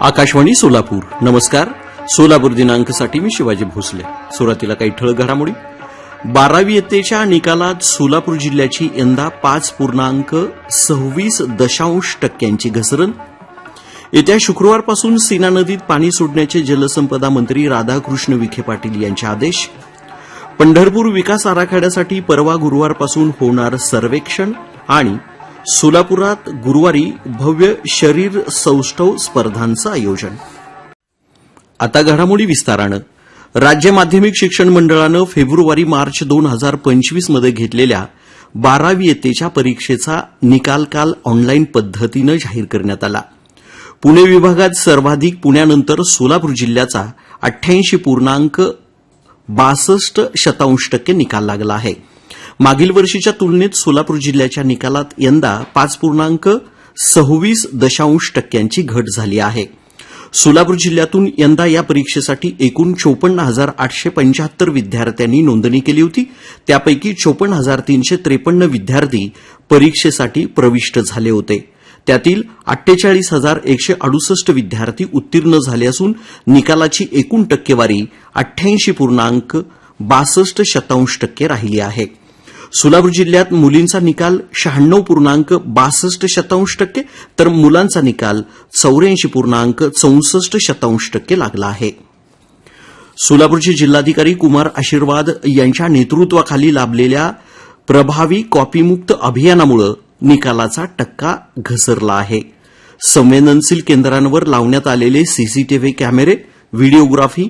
आकाशवाणी सोलापूर. नमस्कार. सोलापूर दिनांकसाठी मी शिवाजी भोसले. सुरुवातीला काही ठळक घडामोडी. बारावी इयत्तेच्या निकालात सोलापूर जिल्ह्याची यंदा पाच पूर्णांक सव्वीस दशांश टक्क्यांची घसरण. येत्या शुक्रवारपासून सीना नदीत पाणी सोडण्याचे जलसंपदा मंत्री राधाकृष्ण विखे पाटील यांचे आदेश. पंढरपूर विकास आराखड्यासाठी परवा गुरुवारपासून होणार सर्वेक्षण आणि सोलापुरात गुरुवारी भव्य शरीर सौष्ठव स्पर्धांचं आयोजन. आता घडामोडी विस्तारानं. राज्य माध्यमिक शिक्षण मंडळानं फेब्रुवारी मार्च दोन हजार पंचवीसमध्ये घेतलेल्या बारावी येतेच्या परीक्षेचा निकाल काल ऑनलाईन पद्धतीनं जाहीर करण्यात आला. पुणे विभागात सर्वाधिक पुण्यानंतर सोलापूर जिल्ह्याचा अठ्ठ्याऐंशी पूर्णांक बासष्ट शतांश टक्के निकाल लागला आहे. मागील वर्षीच्या तुलनेत सोलापूर जिल्ह्याच्या निकालात यंदा पाच पूर्णांक सव्वीस दशांश टक्क्यांची घट झाली आहे. सोलापूर जिल्ह्यातून यंदा या परीक्षेसाठी एकूण चोपन्न हजार आठशे पंच्याहत्तर विद्यार्थ्यांनी नोंदणी केली होती. त्यापैकी चोपन्न हजार तीनशे त्रेपन्न विद्यार्थी परीक्षेसाठी प्रविष्ट झाले होते. त्यातील अठ्ठेचाळीस हजार एकशे अडुसष्ट विद्यार्थी उत्तीर्ण झाले असून निकालाची एकूण टक्केवारी अठ्ठ्याऐंशी पूर्णांक बासष्ट शतांश टक्के राहिली आहे. सोलापूर जिल्ह्यात मुलींचा निकाल शहाण्णव पूर्णांक बासष्ट शतांश टक्के तर मुलांचा निकाल चौऱ्याऐंशी पूर्णांक चौसष्ट शतांश टक्के लागला आहे. सोलापूरचे जिल्हाधिकारी कुमार आशीर्वाद यांच्या नेतृत्वाखाली लाभलेल्या प्रभावी कॉपीमुक्त अभियानामुळे निकालाचा टक्का घसरला आहे. संवेदनशील केंद्रांवर लावण्यात आलेले सीसीटीव्ही कॅमेरे व्हिडिओग्राफी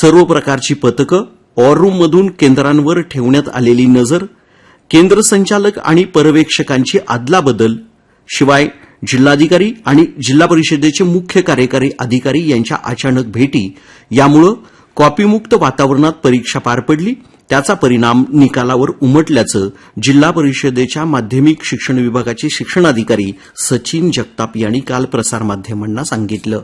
सर्व प्रकारची पथकं वॉररूममधून केंद्रांवर ठेवण्यात आलेली नजर केंद्र संचालक आणि पर्यवेक्षकांची अदलाबदल शिवाय जिल्हाधिकारी आणि जिल्हा परिषदेचे मुख्य कार्यकारी अधिकारी यांच्या अचानक भेटी यामुळे कॉपीमुक्त वातावरणात परीक्षा पार पडली. त्याचा परिणाम निकालावर उमटल्याचं जिल्हा परिषदेच्या माध्यमिक शिक्षण विभागाचे शिक्षणाधिकारी सचिन जगताप यांनी काल प्रसारमाध्यमांना सांगितलं.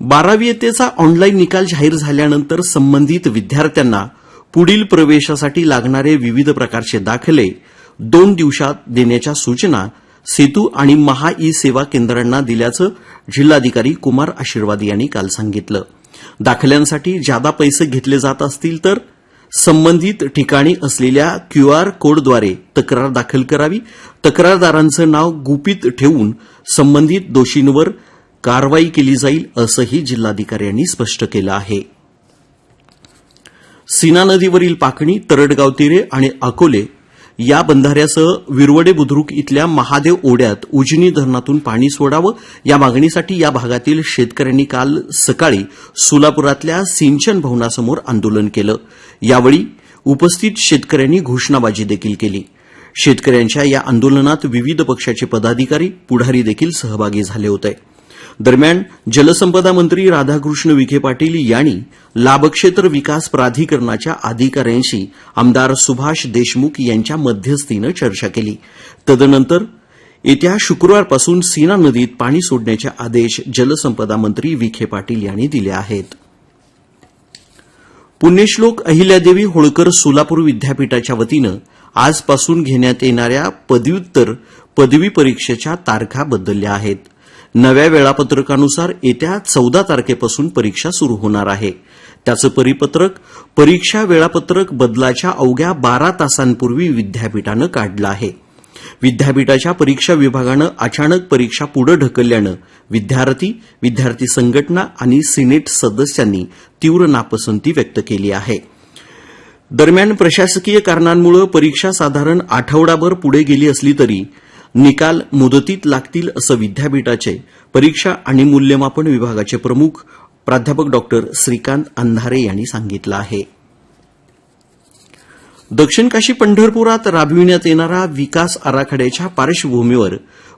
बारावी ऑनलाईन निकाल जाहीर झाल्यानंतर संबंधित विद्यार्थ्यांना पुढील प्रवेशासाठी लागणारे विविध प्रकारचे दाखले दोन दिवसात देण्याच्या सूचना सेतू आणि महा ई सेवा केंद्रांना दिल्याचं जिल्हाधिकारी कुमार आशीर्वाद यांनी काल सांगितलं. दाखल्यांसाठी जादा पैसे घेतले जात असतील तर संबंधित ठिकाणी असलेल्या क्यू आर कोडद्वारे तक्रार दाखल करावी. तक्रारदारांचं नाव गुपित ठेवून संबंधित दोषींवर कारवाई केली जाईल असंही जिल्हाधिकाऱ्यांनी स्पष्ट केलं आहे. सीना नदीवरील पाकणी तरडगाव तिरे आणि अकोले या बंधाऱ्यासह विरवडे बुद्रुक इथल्या महादेव ओढ्यात उजनी धरणातून पाणी सोडावं या मागणीसाठी या भागातील शेतकऱ्यांनी काल सकाळी सोलापुरातल्या सिंचन भवनासमोर आंदोलन केलं. यावेळी उपस्थित शेतकऱ्यांनी घोषणाबाजी देखील केली. शेतकऱ्यांच्या या आंदोलनात विविध पक्षाचे पदाधिकारी पुढारी देखील सहभागी झाले होते. दरम्यान जलसंपदा मंत्री राधाकृष्ण विखे पाटील यांनी लाभक्षेत्र विकास प्राधिकरणाच्या अधिकाऱ्यांशी आमदार सुभाष देशमुख यांच्या मध्यस्थीनं चर्चा केली. तदनंतर येत्या शुक्रवारपासून सीना नदीत पाणी सोडण्याचे आदेश जलसंपदा मंत्री विखे पाटील यांनी दिले आहेत. पुण्यश्लोक अहिल्यादेवी होळकर सोलापूर विद्यापीठाच्या वतीनं आजपासून घेण्यात येणाऱ्या पदव्युत्तर पदवी परीक्षेच्या तारखा बदलल्या आहेत. नव्या वेळापत्रकानुसार येत्या चौदा तारखेपासून परीक्षा सुरू होणार आहे. त्याचं परिपत्रक परीक्षा वेळापत्रक बदलाच्या अवघ्या बारा तासांपूर्वी विद्यापीठानं काढलं आहे. विद्यापीठाच्या परीक्षा विभागानं अचानक परीक्षा पुढे ढकलल्यानं विद्यार्थी विद्यार्थी संघटना आणि सिनेट सदस्यांनी तीव्र नापसंती व्यक्त केली आहे. दरम्यान प्रशासकीय कारणांमुळे परीक्षा साधारण आठवडाभर पुढे गेली असली तरी निकाल मुदतीत लागतील असं विद्यापीठाचे परीक्षा आणि मूल्यमापन विभागाचे प्रमुख प्राध्यापक डॉक्टर श्रीकांत अंधारे यांनी सांगितलं आहे. दक्षिण काशी पंढरपुरात राबविण्यात येणारा विकास आराखड्याच्या पार्श्वभूमीवर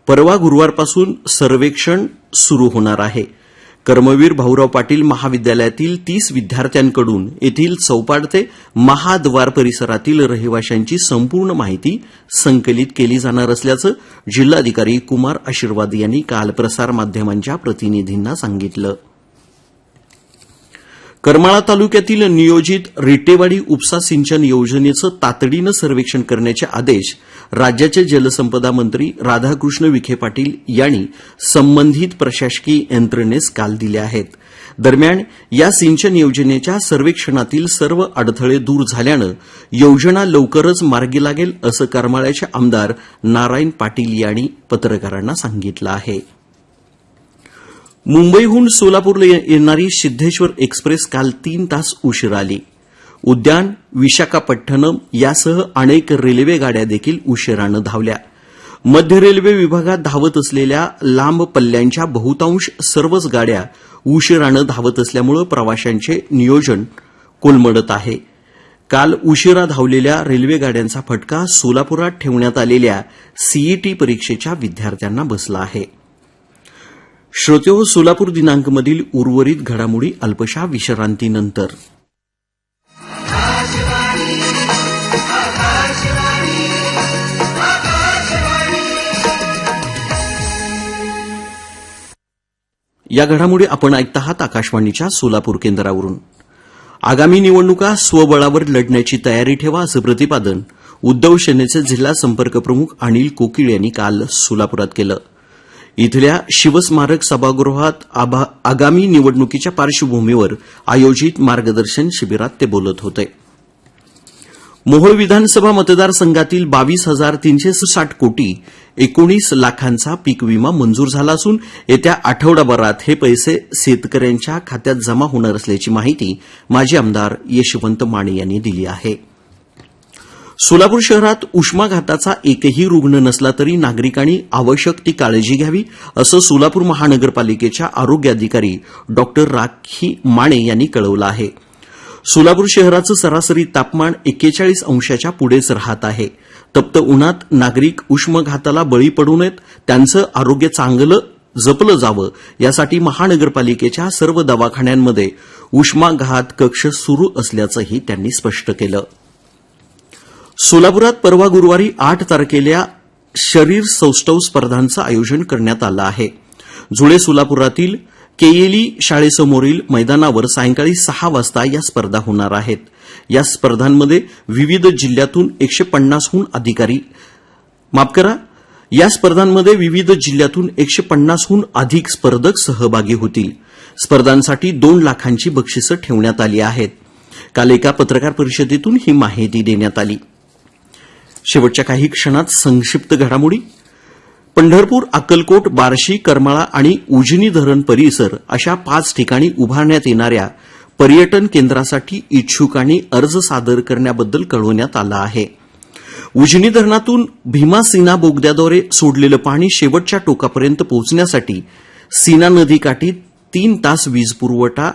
परवा गुरुवारपासून सर्वेक्षण सुरू होणार आहे. कर्मवीर भाऊराव पाटील महाविद्यालयातील तीस विद्यार्थ्यांकडून येथील चौपाड ते महाद्वार परिसरातील रहिवाशांची संपूर्ण माहिती संकलित केली जाणार असल्याचं जिल्हाधिकारी कुमार आशीर्वाद यांनी काल प्रसारमाध्यमांच्या प्रतिनिधींना सांगितलं. करमाळा तालुक्यातील नियोजित रिटेवाडी उपसा सिंचन योजनेचं तातडीनं सर्वेक्षण करण्याचे आदेश राज्याचे जलसंपदा मंत्री राधाकृष्ण विखे पाटील यांनी संबंधित प्रशासकीय यंत्रणेस काल दिले आहेत. दरम्यान या सिंचन योजनेच्या सर्वेक्षणातील सर्व अडथळे दूर झाल्यानं योजना लवकरच मार्गी लागेल असं करमाळ्याचे आमदार नारायण पाटील यांनी पत्रकारांना सांगितलं आहे. मुंबईहून सोलापूरला ये- येणारी सिद्धेश्वर एक्सप्रेस काल तीन तास उशीर आली. उद्यान विशाखापट्टणम यासह अनेक रेल्वे गाड्या देखील उशिरानं धावल्या. मध्य रेल्वे विभागात धावत असलेल्या लांब पल्ल्यांच्या बहुतांश सर्वच गाड्या उशिरानं धावत असल्यामुळे प्रवाशांचे नियोजन कोलमडत आहे. काल उशिरा धावलेल्या रेल्वे गाड्यांचा फटका सोलापुरात ठेवण्यात आलेल्या सीईटी परीक्षेच्या विद्यार्थ्यांना बसला आहे. श्रोतेहो सोलापूर दिनांकमधील उर्वरित घडामोडी अल्पशा विश्रांतीनंतर. या घडामोडी आपण ऐकत आहात आकाशवाणीच्या सोलापूर केंद्रावरून. आगामी निवडणुका स्वबळावर लढण्याची तयारी ठेवा असं प्रतिपादन उद्धव सेनेचे जिल्हा संपर्क प्रमुख अनिल कोकिळ यांनी काल सोलापुरात केलं. इथल्या शिवस्मारक सभागृहात आभा- आगामी निवडणुकीच्या पार्श्वभूमीवर आयोजित मार्गदर्शन शिबिरात ते बोलत होते. मोहोळ विधानसभा मतदारसंघातील बावीस हजार तीनशे साठ कोटी एकोणीस लाखांचा पीक विमा मंजूर झाला असून येत्या आठवडाभरात हे पैसे शेतकऱ्यांच्या खात्यात जमा होणार असल्याची माहिती माजी आमदार यशवंत माने यांनी दिली आहे. सोलापूर शहरात उष्माघाताचा एकही रुग्ण नसला तरी नागरिकांनी आवश्यक ती काळजी घ्यावी असं सोलापूर महानगरपालिकेच्या आरोग्य अधिकारी डॉ. राखी माने यांनी कळवलं आहे. सोलापूर शहराचं सरासरी तापमान एक्केचाळीस अंशाच्या पुढेच राहत आहे. तप्त उन्हात नागरिक उष्माघाताला बळी पडू नयेत त्यांचं आरोग्य चांगलं जपलं जावं यासाठी महानगरपालिकेच्या सर्व दवाखान्यांमध्ये उष्माघात कक्ष सुरू असल्याचंही त्यांनी स्पष्ट केलं. सोलापुरात परवा गुरुवारी आठ तारखेला शरीर सौष्ठव स्पर्धांचं आयोजन करण्यात आलं आहे. जुळे सोलापुरातील केएली शाळेसमोरील मैदानावर सायंकाळी सहा वाजता या स्पर्धा होणार आहेत. या स्पर्धांमध्ये विविध जिल्ह्यातून एकशे पन्नासहून अधिकारी माफ करा या स्पर्धांमध्ये विविध जिल्ह्यातून एकशे पन्नासहून अधिक स्पर्धक सहभागी होतील. स्पर्धांसाठी दोन लाखांची बक्षिसं ठेवण्यात आली आहेत. काल एका पत्रकार परिषदेतून ही माहिती देण्यात आली. शेवटच्या काही क्षणात संक्षिप्त घडामोडी. पंढरपूर अक्कलकोट बार्शी करमाळा आणि उजनी धरण परिसर अशा पाच ठिकाणी उभारण्यात येणाऱ्या पर्यटन केंद्रासाठी इच्छुकांनी अर्ज सादर करण्याबद्दल कळवण्यात आलं आहे. उजनी धरणातून भीमा सीना बोगद्याद्वारे सोडलेलं पाणी शेवटच्या टोकापर्यंत पोहोचण्यासाठी सीना नदीकाठी तीन तास वीज पुरवठा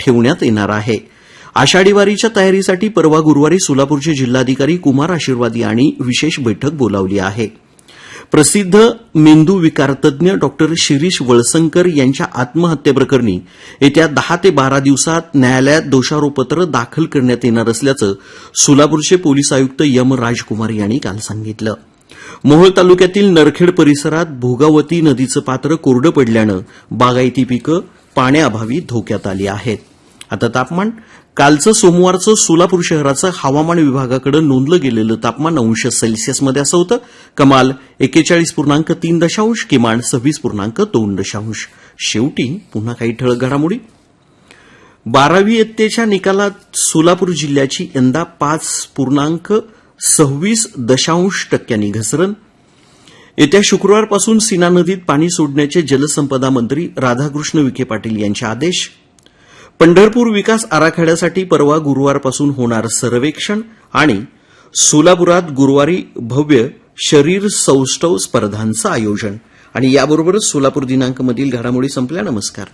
ठेवण्यात येणार आहे. आषाढी वारीच्या तयारीसाठी परवा गुरुवारी सोलापूरचे जिल्हाधिकारी कुमार आशीर्वादी यांनी विशेष बैठक बोलावली आहे. प्रसिद्ध मेंदू विकारतज्ञ डॉक्टर शिरीष वळसंकर यांच्या आत्महत्येप्रकरणी येत्या दहा ते बारा दिवसात न्यायालयात दोषारोपपत्र दाखल करण्यात येणार असल्याचं सोलापूरचे पोलीस आयुक्त यम राजकुमार यांनी काल सांगितलं. मोहोळ तालुक्यातील नरखेड परिसरात भोगावती नदीचं पात्र कोरडं पडल्यानं बागायती पिकं पाण्याअभावी धोक्यात आली आहेत. आता तापमान कालचं सोमवारचं सोलापूर शहराचं हवामान विभागाकडे नोंदलं गेलेलं तापमान अंश सेल्सिअसमध्ये असं होतं. कमाल एकेचाळीस पूर्णांक तीन दशांश किमान सव्वीस पूर्णांक दोन दशांश. शेवटी पुन्हा काही ठळक घडामोडी. बारावी इयत्तेच्या निकालात सोलापूर जिल्ह्याची यंदा पाच पूर्णांक सव्वीस दशांश टक्क्यांनी घसरण. येत्या शुक्रवारपासून सीना नदीत पाणी सोडण्याचे जलसंपदा मंत्री राधाकृष्ण विखे पाटील यांचे आदेश. पंढरपूर विकास आराखड्यासाठी परवा गुरुवारपासून होणार सर्वेक्षण आणि सोलापुरात गुरुवारी भव्य शरीर सौष्ठव स्पर्धांचं आयोजन. आणि याबरोबरच सोलापूर दिनांकमधील घडामोडी संपल्या. नमस्कार.